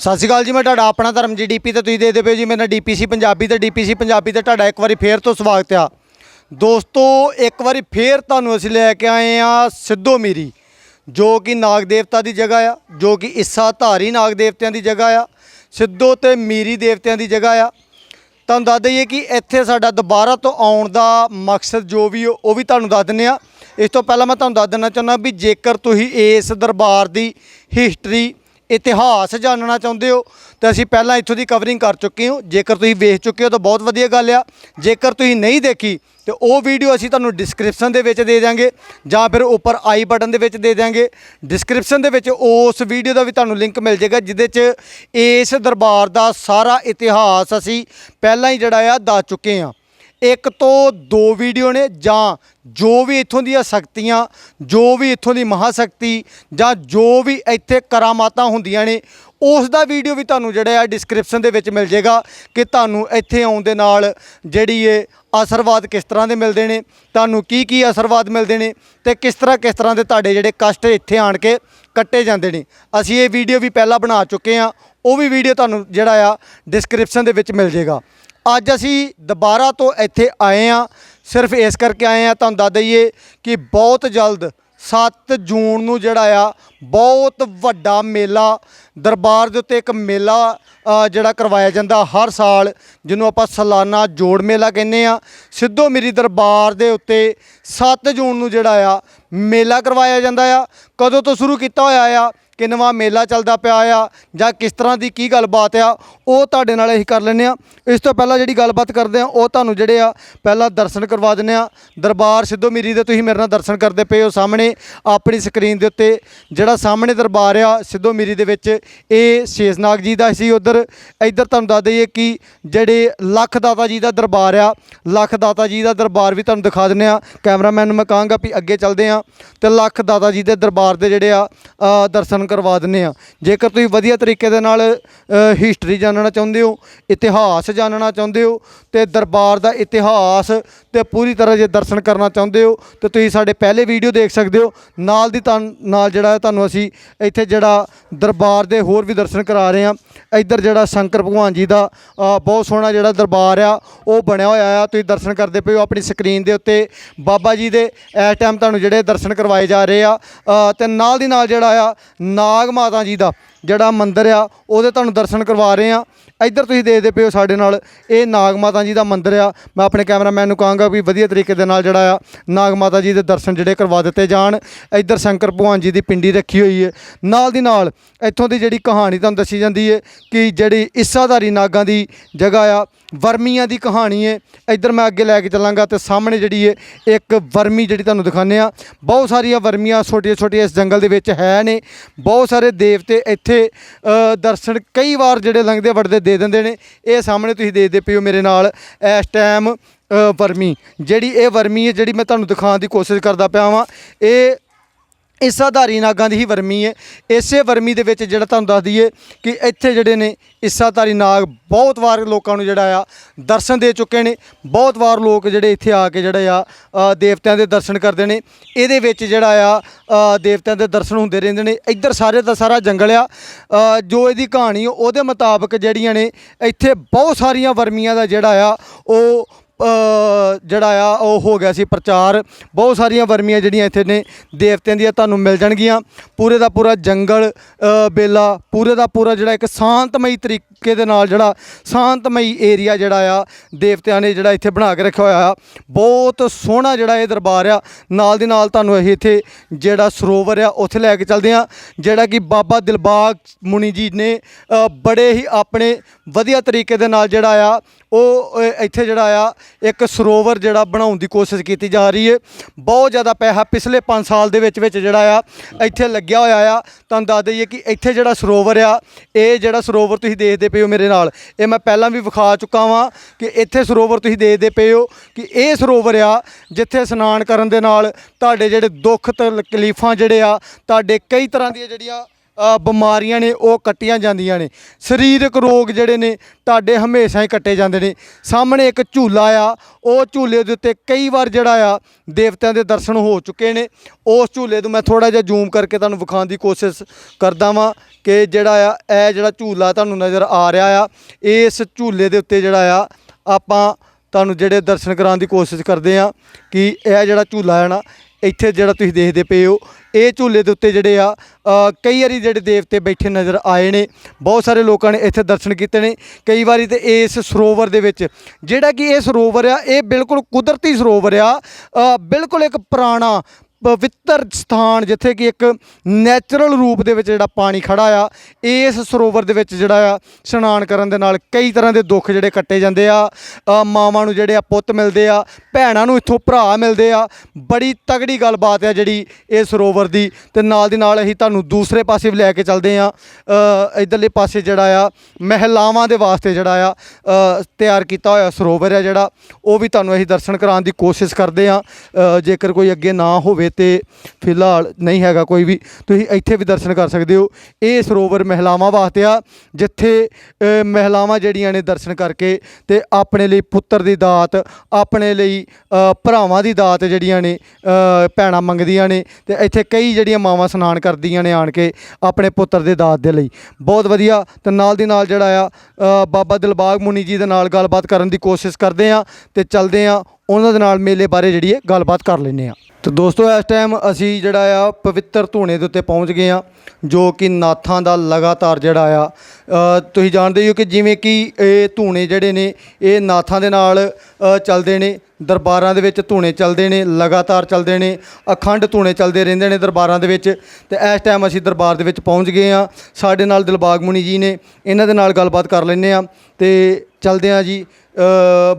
ਸਤਿ ਸ਼੍ਰੀ ਅਕਾਲ ਜੀ, ਮੈਂ ਤੁਹਾਡਾ ਆਪਣਾ ਧਰਮ ਜੀ ਡੀਪੀ ਤੇ ਤੁਸੀਂ ਦੇਖਦੇ ਪਏ ਹੋ ਜੀ, ਮੇਰਾ ਡੀਪੀਸੀ ਪੰਜਾਬੀ ਤੇ ਡੀਪੀਸੀ ਪੰਜਾਬੀ ਤੇ ਤੁਹਾਡਾ ਇੱਕ ਵਾਰੀ ਫੇਰ ਤੋਂ ਸਵਾਗਤ ਆ। ਦੋਸਤੋ, ਇੱਕ ਵਾਰੀ ਫੇਰ ਤੁਹਾਨੂੰ ਅਸੀਂ ਲੈ ਕੇ ਆਏ ਆ ਸਿੱਧੋ ਮੀਰੀ, ਜੋ ਕਿ ਨਾਗ ਦੇਵਤਾ ਦੀ ਜਗ੍ਹਾ ਆ, ਜੋ ਕਿ ਇਸਾ ਧਾਰੀ ਨਾਗ ਦੇਵਤਿਆਂ ਦੀ ਜਗ੍ਹਾ ਆ, ਸਿੱਧੋ ਤੇ ਮੀਰੀ ਦੇਵਤਿਆਂ ਦੀ ਜਗ੍ਹਾ ਆ। ਤੁਹਾਨੂੰ ਦੱਸ ਦਈਏ ਕਿ ਇੱਥੇ ਸਾਡਾ ਦੁਬਾਰਾ ਤੋਂ ਆਉਣ ਦਾ ਮਕਸਦ ਜੋ ਵੀ ਉਹ ਉਹ ਵੀ ਤੁਹਾਨੂੰ ਦੱਸ ਦਿੰਨੇ ਆ। ਇਸ ਤੋਂ ਪਹਿਲਾਂ ਮੈਂ ਤੁਹਾਨੂੰ ਦੱਸ ਦੇਣਾ ਚਾਹੁੰਦਾ ਵੀ ਜੇਕਰ ਤੁਸੀਂ ਇਸ ਦਰਬਾਰ ਦੀ ਹਿਸਟਰੀ ਇਤਿਹਾਸ ਜਾਣਨਾ ਚਾਹੁੰਦੇ ਹੋ, ਤਾਂ ਅਸੀਂ ਪਹਿਲਾਂ ਇੱਥੋਂ ਦੀ ਕਵਰਿੰਗ ਕਰ ਚੁੱਕੇ ਹਾਂ। ਜੇਕਰ ਤੁਸੀਂ ਵੇਖ ਚੁੱਕੇ ਹੋ ਤਾਂ ਬਹੁਤ ਵਧੀਆ ਗੱਲ ਆ। ਜੇਕਰ ਤੁਸੀਂ ਨਹੀਂ ਦੇਖੀ, ਤੇ ਉਹ ਵੀਡੀਓ ਅਸੀਂ ਤੁਹਾਨੂੰ ਡਿਸਕ੍ਰਿਪਸ਼ਨ ਦੇ ਵਿੱਚ ਦੇ ਦਿਆਂਗੇ, ਜਾਂ ਫਿਰ ਉੱਪਰ ਆਈ ਬਟਨ ਦੇ ਵਿੱਚ ਦੇ ਦਿਆਂਗੇ। ਡਿਸਕ੍ਰਿਪਸ਼ਨ ਦੇ ਵਿੱਚ ਉਸ ਵੀਡੀਓ ਦਾ ਵੀ ਤੁਹਾਨੂੰ ਲਿੰਕ ਮਿਲ ਜਾਏਗਾ, ਜਿਹਦੇ 'ਚ ਇਸ ਦਰਬਾਰ ਦਾ ਸਾਰਾ ਇਤਿਹਾਸ ਅਸੀਂ ਪਹਿਲਾਂ ਹੀ ਜਿਹੜਾ ਆ ਦੱਸ ਚੁੱਕੇ ਹਾਂ। ਇੱਕ ਤੋਂ ਦੋ ਵੀਡੀਓ ਨੇ ਜਾਂ ਜੋ ਵੀ ਇੱਥੋਂ ਦੀਆਂ ਸ਼ਕਤੀਆਂ, ਜੋ ਵੀ ਇੱਥੋਂ ਦੀ ਮਹਾਸ਼ਕਤੀ ਜਾਂ ਜੋ ਵੀ ਇੱਥੇ ਕਰਾਮਾਤਾਂ ਹੁੰਦੀਆਂ ਨੇ, ਉਸ ਦਾ ਵੀਡੀਓ ਵੀ ਤੁਹਾਨੂੰ ਜਿਹੜਾ ਆ ਡਿਸਕ੍ਰਿਪਸ਼ਨ ਦੇ ਵਿੱਚ ਮਿਲ ਜਾਏਗਾ ਕਿ ਤੁਹਾਨੂੰ ਇੱਥੇ ਆਉਣ ਦੇ ਨਾਲ ਜਿਹੜੀ ਇਹ ਆਸ਼ੀਰਵਾਦ ਕਿਸ ਤਰ੍ਹਾਂ ਦੇ ਮਿਲਦੇ ਨੇ, ਤੁਹਾਨੂੰ ਕੀ ਕੀ ਆਸ਼ੀਰਵਾਦ ਮਿਲਦੇ ਨੇ ਤੇ ਕਿਸ ਤਰ੍ਹਾਂ ਕਿਸ ਤਰ੍ਹਾਂ ਦੇ ਤੁਹਾਡੇ ਜਿਹੜੇ ਕਸ਼ਟ ਇੱਥੇ ਆਣ ਕੇ ਕੱਟੇ ਜਾਂਦੇ ਨੇ। ਅਸੀਂ ਇਹ ਵੀਡੀਓ ਵੀ ਪਹਿਲਾਂ ਬਣਾ ਚੁੱਕੇ ਹਾਂ, ਉਹ ਵੀ ਵੀਡੀਓ ਤੁਹਾਨੂੰ ਜਿਹੜਾ ਆ ਡਿਸਕ੍ਰਿਪਸ਼ਨ ਦੇ ਵਿੱਚ ਮਿਲ ਜਾਏਗਾ। ਅੱਜ ਅਸੀਂ ਦੁਬਾਰਾ ਤੋਂ ਇੱਥੇ ਆਏ ਆ ਸਿਰਫ ਇਸ ਕਰਕੇ ਆਏ ਆ ਤੁਹਾਨੂੰ ਦੱਸ ਦਈਏ ਕਿ ਬਹੁਤ ਜਲਦ 7 ਜੂਨ ਨੂੰ ਜਿਹੜਾ ਆ, ਬਹੁਤ ਵੱਡਾ ਮੇਲਾ, ਦਰਬਾਰ ਦੇ ਉੱਤੇ ਇੱਕ ਮੇਲਾ ਜਿਹੜਾ ਕਰਵਾਇਆ ਜਾਂਦਾ ਹਰ ਸਾਲ, ਜਿਹਨੂੰ ਆਪਾਂ ਸਾਲਾਨਾ ਜੋੜ ਮੇਲਾ ਕਹਿੰਦੇ ਆ ਸਿੱਧੋ ਮੇਰੀ ਦਰਬਾਰ ਦੇ ਉੱਤੇ 7 ਜੂਨ ਨੂੰ ਜਿਹੜਾ ਆ, ਮੇਲਾ ਕਰਵਾਇਆ ਜਾਂਦਾ ਆ। ਕਦੋਂ ਤੋਂ ਸ਼ੁਰੂ ਕੀਤਾ ਹੋਇਆ ਆ? ਕਿ ਨਵਾਂ ਮੇਲਾ ਚੱਲਦਾ ਪਿਆ ਆ ਜਾਂ ਕਿਸ ਤਰ੍ਹਾਂ ਦੀ ਕੀ ਗੱਲਬਾਤ ਆ, ਉਹ ਤੁਹਾਡੇ ਨਾਲ ਅਸੀਂ ਕਰ ਲੈਂਦੇ ਆ ਇਸ ਤੋਂ ਪਹਿਲਾਂ ਜਿਹੜੀ ਗੱਲਬਾਤ ਕਰਦੇ ਆ ਉਹ ਤੁਹਾਨੂੰ ਜਿਹੜੇ ਆ, ਪਹਿਲਾਂ ਦਰਸ਼ਨ ਕਰਵਾ ਦਿੰਦੇ ਆ ਦਰਬਾਰ ਸਿੱਧੋ ਮੀਰੀ ਦੇ ਤੁਸੀਂ ਮੇਰੇ ਨਾਲ ਦਰਸ਼ਨ ਕਰਦੇ ਪਏ ਹੋ ਸਾਹਮਣੇ, ਆਪਣੀ ਸਕਰੀਨ ਦੇ ਉੱਤੇ। ਜਿਹੜਾ ਸਾਹਮਣੇ ਦਰਬਾਰ ਆ ਸਿੱਧੋ ਮੀਰੀ ਦੇ ਵਿੱਚ, ਇਹ ਸ਼ੇਸ਼ਨਾਗ ਜੀ ਦਾ ਸੀ ਉਧਰ। ਇੱਧਰ ਤੁਹਾਨੂੰ ਦੱਸ ਦਈਏ ਕਿ ਜਿਹੜੇ ਲੱਖ ਦਾਤਾ ਜੀ ਦਾ ਦਰਬਾਰ ਆ, ਲੱਖ ਦਾਤਾ ਜੀ ਦਾ ਦਰਬਾਰ ਵੀ ਤੁਹਾਨੂੰ ਦਿਖਾ ਦਿੰਦੇ ਆ ਕੈਮਰਾਮੈਨ ਨੂੰ ਮੈਂ ਕਹਾਂਗਾ ਵੀ ਅੱਗੇ ਚੱਲਦੇ ਆ ਤੇ ਲੱਖ ਦਾਤਾ ਜੀ ਦੇ ਦਰਬਾਰ ਦੇ ਜਿਹੜੇ ਆ ਦਰਸ਼ਨ ਕਰਵਾ ਦਿੰਦੇ ਆ। ਜੇਕਰ ਤੁਸੀਂ ਵਧੀਆ ਤਰੀਕੇ ਦੇ ਨਾਲ ਹਿਸਟਰੀ ਜਾਣਨਾ ਚਾਹੁੰਦੇ ਹੋ, ਇਤਿਹਾਸ ਜਾਣਨਾ ਚਾਹੁੰਦੇ ਹੋ, ਤੇ ਦਰਬਾਰ ਦਾ ਇਤਿਹਾਸ ਤੇ ਪੂਰੀ ਤਰ੍ਹਾਂ ਜੇ ਦਰਸ਼ਨ ਕਰਨਾ ਚਾਹੁੰਦੇ ਹੋ, ਤੇ ਤੁਸੀਂ ਸਾਡੇ ਪਹਿਲੇ ਵੀਡੀਓ ਦੇਖ ਸਕਦੇ ਹੋ। ਨਾਲ ਦੀ ਤਾਂ, ਨਾਲ ਜਿਹੜਾ ਤੁਹਾਨੂੰ ਅਸੀਂ ਇੱਥੇ ਜਿਹੜਾ ਦਰਬਾਰ ਦੇ ਹੋਰ ਵੀ ਦਰਸ਼ਨ ਕਰਾ ਰਹੇ ਆ ਇੱਧਰ ਜਿਹੜਾ ਸ਼ੰਕਰ ਭਗਵਾਨ ਜੀ ਦਾ ਬਹੁਤ ਸੋਹਣਾ ਜਿਹੜਾ ਦਰਬਾਰ ਆ ਉਹ ਬਣਿਆ ਹੋਇਆ ਆ। ਤੁਸੀਂ ਦਰਸ਼ਨ ਕਰਦੇ ਪਏ ਹੋ ਆਪਣੀ ਸਕਰੀਨ ਦੇ ਉੱਤੇ। ਬਾਬਾ ਜੀ ਦੇ ਇਸ ਟਾਈਮ ਤੁਹਾਨੂੰ ਜਿਹੜੇ ਦਰਸ਼ਨ ਕਰਵਾਏ ਜਾ ਰਹੇ ਆ। ਅ, ਤੇ ਨਾਲ ਦੀ ਨਾਲ ਜਿਹੜਾ ਆ ਨਾਗ ਮਾਤਾ ਜੀ ਦਾ ਜਿਹੜਾ ਮੰਦਿਰ ਆ, ਉਹਦੇ ਤੁਹਾਨੂੰ ਦਰਸ਼ਨ ਕਰਵਾ ਰਹੇ ਆ। ਇੱਧਰ ਤੁਸੀਂ ਦੇਖਦੇ ਪਏ ਹੋ ਸਾਡੇ ਨਾਲ, ਇਹ ਨਾਗ ਮਾਤਾ ਜੀ ਦਾ ਮੰਦਿਰ ਆ। ਮੈਂ ਆਪਣੇ ਕੈਮਰਾਮੈਨ ਨੂੰ ਕਹਾਂਗਾ ਵੀ ਵਧੀਆ ਤਰੀਕੇ ਦੇ ਨਾਲ ਜਿਹੜਾ ਆ, ਨਾਗ ਮਾਤਾ ਜੀ ਦੇ ਦਰਸ਼ਨ ਜਿਹੜੇ ਕਰਵਾ ਦਿੱਤੇ ਜਾਣ। ਇੱਧਰ ਸ਼ੰਕਰ ਭਗਵਾਨ ਜੀ ਦੀ ਪਿੰਡੀ ਰੱਖੀ ਹੋਈ ਹੈ ਨਾਲ ਦੀ ਨਾਲ, ਇੱਥੋਂ ਦੀ ਜਿਹੜੀ ਕਹਾਣੀ ਤੁਹਾਨੂੰ ਦੱਸੀ ਜਾਂਦੀ ਹੈ ਕਿ ਜਿਹੜੀ ਇਸਾਧਾਰੀ ਨਾਗਾਂ ਦੀ ਜਗ੍ਹਾ ਆ ਵਰਮੀਆਂ ਦੀ ਕਹਾਣੀ ਹੈ ਇੱਧਰ ਮੈਂ ਅੱਗੇ ਲੈ ਕੇ ਚੱਲਾਂਗਾ ਤੇ ਸਾਹਮਣੇ ਜਿਹੜੀ ਹੈ ਇੱਕ ਵਰਮੀ ਜਿਹੜੀ ਤੁਹਾਨੂੰ ਦਿਖਾਉਂਦੇ ਆ ਬਹੁਤ ਸਾਰੀਆਂ ਵਰਮੀਆਂ ਛੋਟੀਆਂ ਛੋਟੀਆਂ ਇਸ ਜੰਗਲ ਦੇ ਵਿੱਚ ਹੈ ਨੇ। ਬਹੁਤ ਸਾਰੇ ਦੇਵਤੇ ਇੱਥੇ ਦਰਸ਼ਨ ਕਈ ਵਾਰ ਜਿਹੜੇ ਲੰਘਦੇ ਵੜਦੇ ਦੇ ਦਿੰਦੇ ਨੇ। ਇਹ ਸਾਹਮਣੇ ਤੁਸੀਂ ਦੇਖਦੇ ਪਏ ਹੋ ਮੇਰੇ ਨਾਲ, ਇਸ ਟਾਈਮ ਵਰਮੀ। ਜਿਹੜੀ ਇਹ ਵਰਮੀ ਹੈ ਜਿਹੜੀ ਮੈਂ ਤੁਹਾਨੂੰ ਦਿਖਾਉਣ ਦੀ ਕੋਸ਼ਿਸ਼ ਕਰਦਾ ਪਿਆ ਵਾਂ, ਇਹ ਇਸਾਧਾਰੀ ਨਾਗਾਂ ਦੀ ਹੀ ਵਰਮੀ ਹੈ ਇਸੇ ਵਰਮੀ ਦੇ ਵਿੱਚ ਜਿਹੜਾ ਤੁਹਾਨੂੰ ਦੱਸ ਦਈਏ ਕਿ ਇੱਥੇ ਜਿਹੜੇ ਨੇ ਇਸਾਧਾਰੀ ਨਾਗ ਬਹੁਤ ਵਾਰ ਲੋਕਾਂ ਨੂੰ ਜਿਹੜਾ ਆ ਦਰਸ਼ਨ ਦੇ ਚੁੱਕੇ ਨੇ। ਬਹੁਤ ਵਾਰ ਲੋਕ ਜਿਹੜੇ ਇੱਥੇ ਆ ਕੇ ਜਿਹੜੇ ਆ ਦੇਵਤਿਆਂ ਦੇ ਦਰਸ਼ਨ ਕਰਦੇ ਨੇ। ਇਹਦੇ ਵਿੱਚ ਜਿਹੜਾ ਆ ਦੇਵਤਿਆਂ ਦੇ ਦਰਸ਼ਨ ਹੁੰਦੇ ਰਹਿੰਦੇ ਨੇ। ਇੱਧਰ ਸਾਰੇ ਦਾ ਸਾਰਾ ਜੰਗਲ ਆ। ਜੋ ਇਹਦੀ ਕਹਾਣੀ ਉਹਦੇ ਮੁਤਾਬਕ ਜਿਹੜੀਆਂ ਨੇ ਇੱਥੇ ਬਹੁਤ ਸਾਰੀਆਂ ਵਰਮੀਆਂ ਦਾ ਜਿਹੜਾ ਆ, ਉਹ ਜਿਹੜਾ ਆ ਉਹ ਹੋ ਗਿਆ ਸੀ ਪ੍ਰਚਾਰ। ਬਹੁਤ ਸਾਰੀਆਂ ਵਰਮੀਆਂ ਜਿਹੜੀਆਂ ਇੱਥੇ ਨੇ ਦੇਵਤਿਆਂ ਦੀਆਂ ਤੁਹਾਨੂੰ ਮਿਲ ਜਾਣਗੀਆਂ। ਪੂਰੇ ਦਾ ਪੂਰਾ ਜੰਗਲ ਅ, ਬੇਲਾ ਪੂਰੇ ਦਾ ਪੂਰਾ ਜਿਹੜਾ ਇੱਕ ਸ਼ਾਂਤਮਈ ਤਰੀਕੇ ਦੇ ਨਾਲ ਜਿਹੜਾ ਸ਼ਾਂਤਮਈ ਏਰੀਆ ਜਿਹੜਾ ਆ ਦੇਵਤਿਆਂ ਨੇ ਜਿਹੜਾ ਇੱਥੇ ਬਣਾ ਕੇ ਰੱਖਿਆ ਹੋਇਆ ਆ। ਬਹੁਤ ਸੋਹਣਾ ਜਿਹੜਾ ਇਹ ਦਰਬਾਰ ਆ। ਨਾਲ ਦੀ ਨਾਲ ਤੁਹਾਨੂੰ ਅਸੀਂ ਇੱਥੇ ਜਿਹੜਾ ਸਰੋਵਰ ਆ ਉੱਥੇ ਲੈ ਕੇ ਚੱਲਦੇ ਆ ਜਿਹੜਾ ਕਿ ਬਾਬਾ ਦਿਲਬਾਗ ਮੁਨੀ ਜੀ ਨੇ ਬੜੇ ਹੀ ਆਪਣੇ ਵਧੀਆ ਤਰੀਕੇ ਦੇ ਨਾਲ ਜਿਹੜਾ ਆ ਉਹ ਇੱਥੇ ਜਿਹੜਾ ਆ, ਇੱਕ ਸਰੋਵਰ ਜਿਹੜਾ ਬਣਾਉਣ ਦੀ ਕੋਸ਼ਿਸ਼ ਕੀਤੀ ਜਾ ਰਹੀ ਹੈ ਬਹੁਤ ਜ਼ਿਆਦਾ ਪੈਸਾ ਪਿਛਲੇ 5 ਸਾਲ ਦੇ ਵਿੱਚ ਵਿੱਚ ਜਿਹੜਾ ਆ, ਇੱਥੇ ਲੱਗਿਆ ਹੋਇਆ ਆ। ਤੁਹਾਨੂੰ ਦੱਸ ਦਈਏ ਕਿ ਇੱਥੇ ਜਿਹੜਾ ਸਰੋਵਰ ਆ, ਇਹ ਜਿਹੜਾ ਸਰੋਵਰ ਤੁਸੀਂ ਦੇਖਦੇ ਪਏ ਹੋ ਮੇਰੇ ਨਾਲ, ਇਹ ਮੈਂ ਪਹਿਲਾਂ ਵੀ ਵਿਖਾ ਚੁੱਕਾ ਵਾਂ ਕਿ ਇੱਥੇ ਸਰੋਵਰ ਤੁਸੀਂ ਦੇਖਦੇ ਪਏ ਹੋ ਕਿ ਇਹ ਸਰੋਵਰ ਆ, ਜਿੱਥੇ ਇਸ਼ਨਾਨ ਕਰਨ ਦੇ ਨਾਲ ਤੁਹਾਡੇ ਜਿਹੜੇ ਦੁੱਖ ਤਕਲੀਫਾਂ ਜਿਹੜੇ ਆ, ਤੁਹਾਡੇ ਕਈ ਤਰ੍ਹਾਂ ਦੀਆਂ ਜਿਹੜੀਆਂ ਅ, ਬਿਮਾਰੀਆਂ ਨੇ ਉਹ ਕੱਟੀਆਂ ਜਾਂਦੀਆਂ ਨੇ। ਸਰੀਰਕ ਰੋਗ ਜਿਹੜੇ ਨੇ ਤੁਹਾਡੇ ਹਮੇਸ਼ਾ ਹੀ ਕੱਟੇ ਜਾਂਦੇ ਨੇ। ਸਾਹਮਣੇ ਇੱਕ ਝੂਲਾ ਆ ਉਹ ਝੂਲੇ ਦੇ ਉੱਤੇ ਕਈ ਵਾਰ ਜਿਹੜਾ ਆ ਦੇਵਤਿਆਂ ਦੇ ਦਰਸ਼ਨ ਹੋ ਚੁੱਕੇ ਨੇ। ਉਸ ਝੂਲੇ ਨੂੰ ਮੈਂ ਥੋੜਾ ਜਿਹਾ ਜ਼ੂਮ ਕਰਕੇ ਤੁਹਾਨੂੰ ਵਿਖਾਉਣ ਦੀ ਕੋਸ਼ਿਸ਼ ਕਰਦਾ ਵਾਂ ਕਿ ਜਿਹੜਾ ਆ ਇਹ ਜਿਹੜਾ ਝੂਲਾ ਤੁਹਾਨੂੰ ਨਜ਼ਰ ਆ ਰਿਹਾ ਆ ਇਸ ਝੂਲੇ ਦੇ ਉੱਤੇ ਜਿਹੜਾ ਆ ਆਪਾਂ ਤੁਹਾਨੂੰ ਜਿਹੜੇ ਦਰਸ਼ਨ ਕਰਾਉਣ ਦੀ ਕੋਸ਼ਿਸ਼ ਕਰਦੇ ਆ ਕਿ ਇਹ ਜਿਹੜਾ ਝੂਲਾ ਹੈ ਨਾ ਇੱਥੇ ਜਿਹੜਾ ਤੁਸੀਂ ਦੇਖਦੇ ਪਏ ਹੋ ਇਹ ਝੂਲੇ ਦੇ ਉੱਤੇ ਜਿਹੜੇ ਆ ਕਈ ਵਾਰੀ ਜਿਹੜੇ ਦੇਵਤੇ ਬੈਠੇ ਨਜ਼ਰ ਆਏ ਨੇ, ਬਹੁਤ ਸਾਰੇ ਲੋਕਾਂ ਨੇ ਇੱਥੇ ਦਰਸ਼ਨ ਕੀਤੇ ਨੇ। ਕਈ ਵਾਰੀ ਤੇ ਇਸ ਸਰੋਵਰ ਦੇ ਵਿੱਚ, ਜਿਹੜਾ ਕਿ ਇਹ ਸਰੋਵਰ ਆ, ਇਹ ਬਿਲਕੁਲ ਕੁਦਰਤੀ ਸਰੋਵਰ ਆ। ਬਿਲਕੁਲ ਇੱਕ ਪੁਰਾਣਾ ਪਵਿੱਤਰ ਸਥਾਨ ਜਿੱਥੇ ਕਿ ਇੱਕ ਨੈਚੁਰਲ ਰੂਪ ਦੇ ਵਿੱਚ ਜਿਹੜਾ ਪਾਣੀ ਖੜਾ ਆ ਇਸ ਸਰੋਵਰ ਦੇ ਵਿੱਚ ਜਿਹੜਾ ਆ ਇਸ਼ਨਾਨ ਕਰਨ ਦੇ ਨਾਲ ਕਈ ਤਰ੍ਹਾਂ ਦੇ ਦੁੱਖ ਜਿਹੜੇ ਕੱਟੇ ਜਾਂਦੇ ਆ। ਮਾਵਾਂ ਨੂੰ ਜਿਹੜੇ ਆ ਪੁੱਤ ਮਿਲਦੇ ਆ ਭੈਣਾਂ ਨੂੰ ਇੱਥੋਂ ਭਰਾ ਮਿਲਦੇ ਆ। ਬੜੀ ਤਗੜੀ ਗੱਲਬਾਤ ਆ ਜਿਹੜੀ ਇਹ ਸਰੋਵਰ ਦੀ ਤੇ ਨਾਲ ਦੀ ਨਾਲ ਅਸੀਂ ਤੁਹਾਨੂੰ ਦੂਸਰੇ ਪਾਸੇ ਵੀ ਲੈ ਕੇ ਚੱਲਦੇ ਆ। ਅ, ਇੱਧਰਲੇ ਪਾਸੇ ਜਿਹੜਾ ਆ ਮਹਿਲਾਵਾਂ ਦੇ ਵਾਸਤੇ ਜਿਹੜਾ ਆ ਤਿਆਰ ਕੀਤਾ ਹੋਇਆ ਸਰੋਵਰ ਆ ਜਿਹੜਾ ਉਹ ਵੀ ਤੁਹਾਨੂੰ ਅਸੀਂ ਦਰਸ਼ਨ ਕਰਾਉਣ ਦੀ ਕੋਸ਼ਿਸ਼ ਕਰਦੇ ਆ। ਜੇਕਰ ਕੋਈ ਅੱਗੇ ਨਾ ਹੋਵੇ ਤੇ ਫਿਲਹਾਲ ਨਹੀਂ ਹੈਗਾ ਕੋਈ ਵੀ। ਤੁਸੀਂ ਇੱਥੇ ਵੀ ਦਰਸ਼ਨ ਕਰ ਸਕਦੇ ਹੋ। ਇਹ ਸਰੋਵਰ ਮਹਿਲਾਵਾਂ ਵਾਸਤੇ ਆ, ਜਿੱਥੇ ਮਹਿਲਾਵਾਂ ਜਿਹੜੀਆਂ ਨੇ ਦਰਸ਼ਨ ਕਰਕੇ ਤੇ ਆਪਣੇ ਲਈ ਪੁੱਤਰ ਦੀ ਦਾਤ, ਆਪਣੇ ਲਈ ਭਰਾਵਾਂ ਦੀ ਦਾਤ ਜਿਹੜੀਆਂ ਨੇ ਭੈਣਾਂ ਮੰਗਦੀਆਂ ਨੇ ਤੇ ਇੱਥੇ ਕਈ ਜਿਹੜੀਆਂ ਮਾਵਾਂ ਸਨਾਨ ਕਰਦੀਆਂ ਨੇ ਆਣ ਕੇ ਆਪਣੇ ਪੁੱਤਰ ਦੇ ਦਾਤ ਦੇ ਲਈ। ਬਹੁਤ ਵਧੀਆ ਤੇ ਨਾਲ ਦੀ ਨਾਲ ਜਿਹੜਾ ਆ ਬਾਬਾ ਦਿਲਬਾਗ ਮੁਨੀ ਜੀ ਦੇ ਨਾਲ ਗੱਲਬਾਤ ਕਰਨ ਦੀ ਕੋਸ਼ਿਸ਼ ਕਰਦੇ ਆ ਤੇ ਚੱਲਦੇ ਆ। ਉਹਨਾਂ ਦੇ ਨਾਲ ਮੇਲੇ ਬਾਰੇ ਜਿਹੜੀ ਹੈ ਗੱਲਬਾਤ ਕਰ ਲੈਂਦੇ ਆ। ਤੇ ਦੋਸਤੋ, ਇਸ ਟਾਈਮ ਅਸੀਂ ਜਿਹੜਾ ਆ ਪਵਿੱਤਰ ਧੂਣੇ ਦੇ ਉੱਤੇ ਪਹੁੰਚ ਗਏ ਆ, ਜੋ ਕਿ ਨਾਥਾਂ ਦਾ ਲਗਾਤਾਰ ਜਿਹੜਾ ਆ ਤੁਸੀਂ ਜਾਣਦੇ ਹੋ ਕਿ ਜਿਵੇਂ ਕਿ ਇਹ ਧੂਣੇ ਜਿਹੜੇ ਨੇ, ਇਹ ਨਾਥਾਂ ਦੇ ਨਾਲ ਚੱਲਦੇ ਨੇ, ਦਰਬਾਰਾਂ ਦੇ ਵਿੱਚ ਧੂਣੇ ਚੱਲਦੇ ਨੇ, ਲਗਾਤਾਰ ਚੱਲਦੇ ਨੇ, ਅਖੰਡ ਧੂਣੇ ਚੱਲਦੇ ਰਹਿੰਦੇ ਨੇ ਦਰਬਾਰਾਂ ਦੇ ਵਿੱਚ, ਤੇ ਇਸ ਟਾਈਮ ਅਸੀਂ ਦਰਬਾਰ ਦੇ ਵਿੱਚ ਪਹੁੰਚ ਗਏ ਆ। ਸਾਡੇ ਨਾਲ ਦਿਲਬਾਗ ਮੁਨੀ ਜੀ ਨੇ, ਇਹਨਾਂ ਦੇ ਨਾਲ ਗੱਲਬਾਤ ਕਰ ਲੈਂਦੇ ਆ, ਤੇ ਚੱਲਦੇ ਆ ਜੀ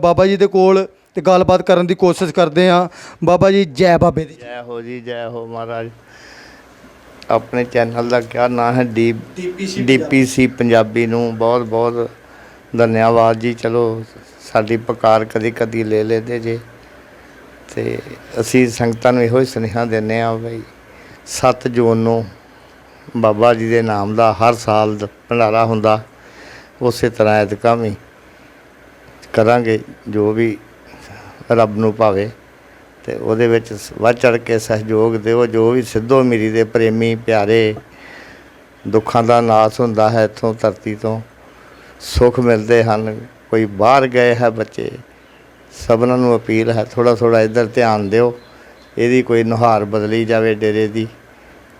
ਬਾਬਾ ਜੀ ਦੇ ਕੋਲ ਤੇ ਗੱਲਬਾਤ ਕਰਨ ਦੀ ਕੋਸ਼ਿਸ਼ ਕਰਦੇ ਆ ਬਾਬਾ ਜੀ ਜੈ ਬਾਬੇ ਦੀ। ਜੈ ਹੋ ਜੀ ਜੈ ਹੋ ਮਹਾਰਾਜ। ਆਪਣੇ ਚੈਨਲ ਦਾ ਕਿਆ ਨਾਮ ਹੈ? D DPC DPC Punjabi. ਨੂੰ ਬਹੁਤ ਬਹੁਤ ਧੰਨਵਾਦ ਜੀ। ਚਲੋ ਸਾਡੀ ਪੁਕਾਰ ਕਦੀ ਕਦੀ ਲੈ ਲੈਂਦੇ ਜੇ। ਤੇ ਅਸੀਂ ਸੰਗਤਾਂ ਨੂੰ ਇਹੋ ਹੀ ਸੁਨੇਹਾ ਦਿੰਦੇ ਆ ਬਈ 7 ਜੂਨ ਨੂੰ ਬਾਬਾ ਜੀ ਦੇ ਨਾਮ ਦਾ ਹਰ ਸਾਲ ਦਾ ਭੰਡਾਰਾ ਹੁੰਦਾ। ਉਸੇ ਤਰ੍ਹਾਂ ਐਤਕਾਂ ਵੀ ਕਰਾਂਗੇ ਜੋ ਵੀ ਰੱਬ ਨੂੰ ਭਾਵੇ ਤੇ ਉਹਦੇ ਵਿੱਚ ਵੱਧ ਚੜ ਕੇ ਸਹਿਯੋਗ ਦਿਓ, ਜੋ ਵੀ ਸਿੱਧੋ ਮੇਰੀ ਦੇ ਪ੍ਰੇਮੀ, ਪਿਆਰੇ ਦੁੱਖਾਂ ਦਾ ਨਾਸ ਹੁੰਦਾ ਹੈ, ਇੱਥੋਂ ਧਰਤੀ ਤੋਂ ਸੁੱਖ ਮਿਲਦੇ ਹਨ। ਕੋਈ ਬਾਹਰ ਗਏ ਹੈ ਬੱਚੇ, ਸਭਨਾਂ ਨੂੰ ਅਪੀਲ ਹੈ ਥੋੜਾ ਥੋੜਾ ਇੱਧਰ ਧਿਆਨ ਦਿਓ, ਇਹਦੀ ਕੋਈ ਨੁਹਾਰ ਬਦਲੀ ਜਾਵੇ ਡੇਰੇ ਦੀ,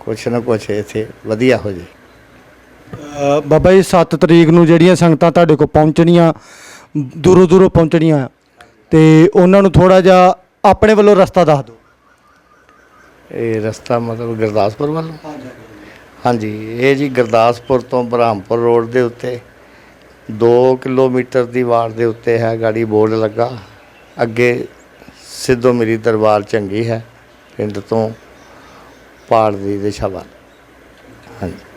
ਕੁਛ ਨਾ ਕੁਛ ਇੱਥੇ ਵਧੀਆ ਹੋ ਜੇ। ਬਾਬਾ ਜੀ 7 ਤਰੀਕ ਨੂੰ ਜਿਹੜੀਆਂ ਸੰਗਤਾਂ ਤੁਹਾਡੇ ਕੋਲ ਪਹੁੰਚਣੀਆਂ, ਦੂਰੋਂ ਦੂਰੋਂ ਪਹੁੰਚਣੀਆਂ ਤੇ ਉਹਨਾਂ ਨੂੰ ਥੋੜਾ ਜਿਹਾ ਆਪਣੇ ਵੱਲੋਂ ਰਸਤਾ ਦੱਸ ਦਿਓ। ਇਹ ਰਸਤਾ ਮਤਲਬ ਗੁਰਦਾਸਪੁਰ ਵੱਲ? ਹਾਂਜੀ, ਇਹ ਜੀ ਗੁਰਦਾਸਪੁਰ ਤੋਂ ਬ੍ਰਹਮਪੁਰ ਰੋਡ ਦੇ ਉੱਤੇ 2 ਕਿਲੋਮੀਟਰ ਦੀ ਵਾਰ ਦੇ ਉੱਤੇ ਹੈ ਗਾੜੀ ਬੋਰਡ ਲੱਗਾ। ਅੱਗੇ ਸਿੱਧੋ ਮੇਰੀ ਦਰਬਾਰ ਚੰਗੀ ਹੈ, ਪਿੰਡ ਤੋਂ ਪਹਾੜ ਦੀ ਦਿਸ਼ਾ ਵੱਲ ਹਾਂਜੀ।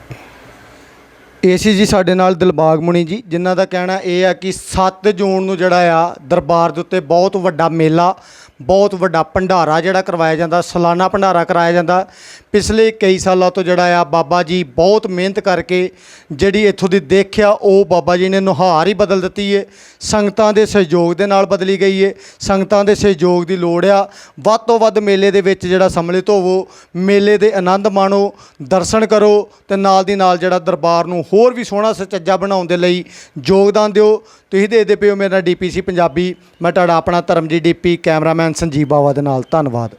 ਏਸੀ ਜੀ ਸਾਡੇ ਨਾਲ ਦਿਲਬਾਗ ਮੁਨੀ ਜੀ, ਜਿਨ੍ਹਾਂ ਦਾ ਕਹਿਣਾ ਇਹ ਆ ਕਿ 7 ਜੂਨ ਨੂੰ ਜਿਹੜਾ ਆ ਦਰਬਾਰ ਦੇ ਉੱਤੇ ਬਹੁਤ ਵੱਡਾ ਮੇਲਾ, ਬਹੁਤ ਵੱਡਾ ਭੰਡਾਰਾ ਜਿਹੜਾ ਕਰਵਾਇਆ ਜਾਂਦਾ, ਸਾਲਾਨਾ ਭੰਡਾਰਾ ਕਰਾਇਆ ਜਾਂਦਾ। ਪਿਛਲੇ ਕਈ ਸਾਲਾਂ ਤੋਂ ਜਿਹੜਾ ਆ ਬਾਬਾ ਜੀ ਬਹੁਤ ਮਿਹਨਤ ਕਰਕੇ ਜਿਹੜੀ ਇੱਥੋਂ ਦੀ ਦੇਖਿਆ ਉਹ ਬਾਬਾ ਜੀ ਨੇ ਨੁਹਾਰ ਹੀ ਬਦਲ ਦਿੱਤੀ ਏ। ਸੰਗਤਾਂ ਦੇ ਸਹਿਯੋਗ ਦੇ ਨਾਲ ਬਦਲੀ ਗਈ ਏ। ਸੰਗਤਾਂ ਦੇ ਸਹਿਯੋਗ ਦੀ ਲੋੜ ਆ। ਵੱਧ ਤੋਂ ਵੱਧ ਮੇਲੇ ਦੇ ਵਿੱਚ ਜਿਹੜਾ ਸੰਮਿਲਿਤ ਹੋਵੋ ਮੇਲੇ ਦੇ ਆਨੰਦ ਮਾਣੋ, ਦਰਸ਼ਨ ਕਰੋ ਤੇ ਨਾਲ ਦੀ ਨਾਲ ਜਿਹੜਾ ਦਰਬਾਰ ਨੂੰ ਹੋਰ ਵੀ ਸੋਹਣਾ ਸੁਚੱਜਾ ਬਣਾਉਣ ਦੇ ਲਈ ਯੋਗਦਾਨ ਦਿਓ। ਤੁਸੀਂ ਦੇਖਦੇ ਪਿਓ ਮੇਰਾ ਡੀਪੀਸੀ ਪੰਜਾਬੀ। ਮੈਂ ਤੁਹਾਡਾ ਆਪਣਾ ਧਰਮਜੀ ਡੀਪੀ ਕੈਮਰਾਮੈਨ ਸੰਜੀਵ ਬਾਵਾ ਦੇ ਨਾਲ। ਧੰਨਵਾਦ।